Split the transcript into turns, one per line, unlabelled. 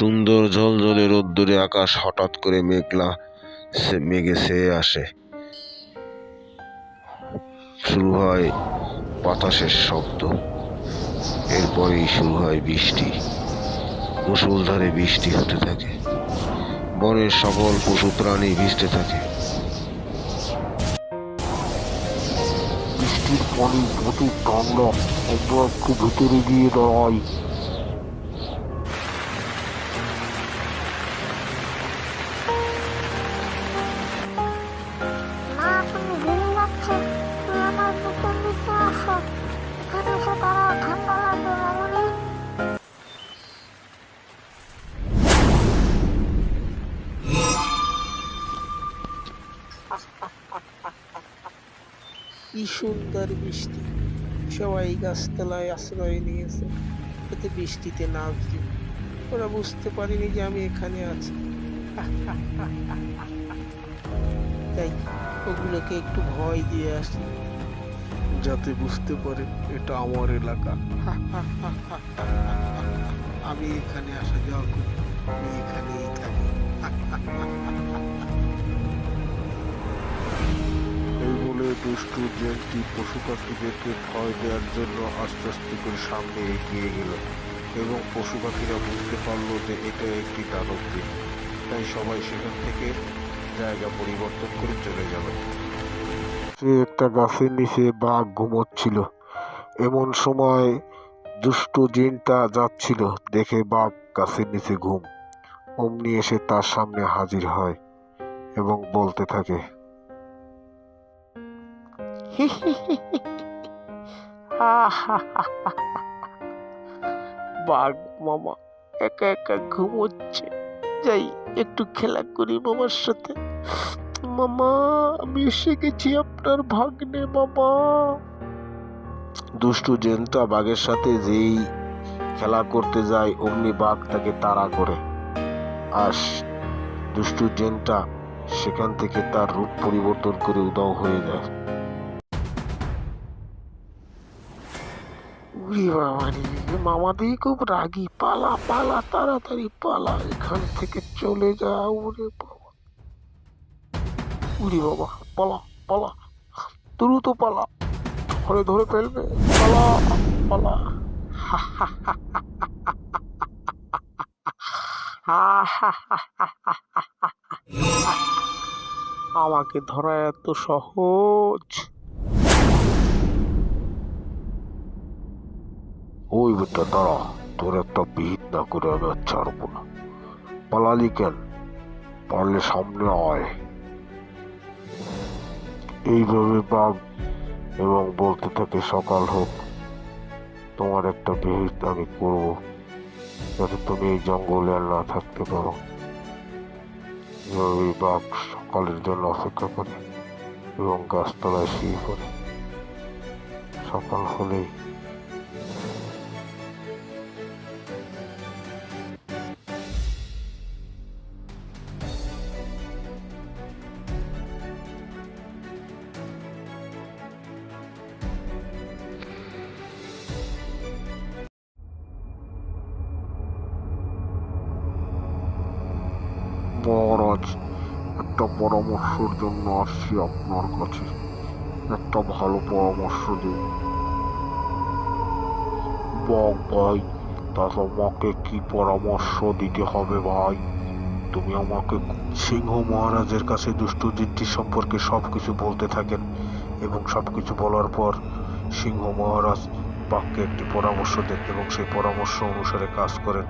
সুন্দর ঝলঝলে রোদ্দুরে আকাশ হঠাৎ করে মেঘলা, সে মেঘে ছেয়ে আসে। শুরু হয় বাতাসের শব্দ, এরপরেই শুরু হয় বৃষ্টি। মুষলধারে বৃষ্টি হতে থাকে। বনের সকল পশু প্রাণী ভিজতে থাকে।
বৃষ্টির পানি প্রচুর ঠান্ডা একটু ভিতরে গিয়ে দাঁড়াই।
কি সুন্দর বৃষ্টি। সবাই গাছতলায় আশ্রয় নিয়েছে। এতে বৃষ্টিতে নাচছে ওরা বুঝতে পারেনি যে আমি এখানে আছি। তাই ওগুলোকে একটু ভয় দিয়ে আসি। যাতে বুঝতে পারে এটা আমার এলাকা। আমি এখানে আসা যাওয়া করি। আমি এখানেই থাকি।
দুষ্টু জেনটি পশু পাখিদেরকে ভয় দেওয়ার জন্য আস্তে আস্তে করে সামনে এগিয়ে গেল এবং পশু পাখিরা বুঝতে পারল যে এটা একটি দানব দ্বীপ। তাই সবাই সেখান থেকে জায়গা পরিবর্তন করে চলে গেল। সে একটা গাছের নিচে বাঘ ঘুমোচ্ছিল। এমন সময় দুষ্টু জিনটা যাচ্ছিল, দেখে বাঘ গাছের নিচে ঘুম। অমনি এসে তার সামনে হাজির হয় এবং বলতে থাকে
বাঘ মামা, একা একা ঘুমোচ্ছে। যাই, একটু খেলা করি মামার সাথে। মামা, আমি এসে গেছি আপনার ভাগ্নে মামা।
দুষ্টু জেনটা বাঘের সাথে যেই খেলা করতে যায়, অমনি বাঘ তাকে তাড়া করে। আর দুষ্টু জেনটা সেখান থেকে তার রূপ পরিবর্তন করে উদাও হয়ে যায়।
উরি বাবা রে মামা দিয়ে খুব রাগি। পালা পালা, তাড়াতাড়ি পালা। এখান থেকে চলে যা উরে বাবা। উরি বাবা, পালা পালা। দ্রুত পালা। ধরে ধরে ফেলবে। পালা পালা। আমাকে ধরা এত সহজ।
ওই বেটা দাঁড়া, তোর একটা বিহিত না করে আমি আর এইভাবে বাঘ এবং বলতে থাকে, সকাল হোক, তোমার একটা বিহিত আমি করব যাতে তুমি এই জঙ্গলে আর না থাকতে পারো। এভাবেই বাঘ সকালের জন্য অপেক্ষা করে এবং গাছতলায় শুয়ে পড়ে। সকাল হলেই মহারাজ, একটা পরামর্শের জন্য আসছি আপনার কাছে। একটা ভালো পরামর্শ দিন। বক ভাই তা তোমাকে কি পরামর্শ দিতে হবে ভাই? তুমি আমাকে সিংহ মহারাজের কাছে দুষ্ট দুষ্টজিৎটি সম্পর্কে সব কিছু বলতে থাকেন এবং সব কিছু বলার পর সিংহ মহারাজ বাঘকে একটি পরামর্শ দেন এবং সেই পরামর্শ অনুসারে কাজ করেন।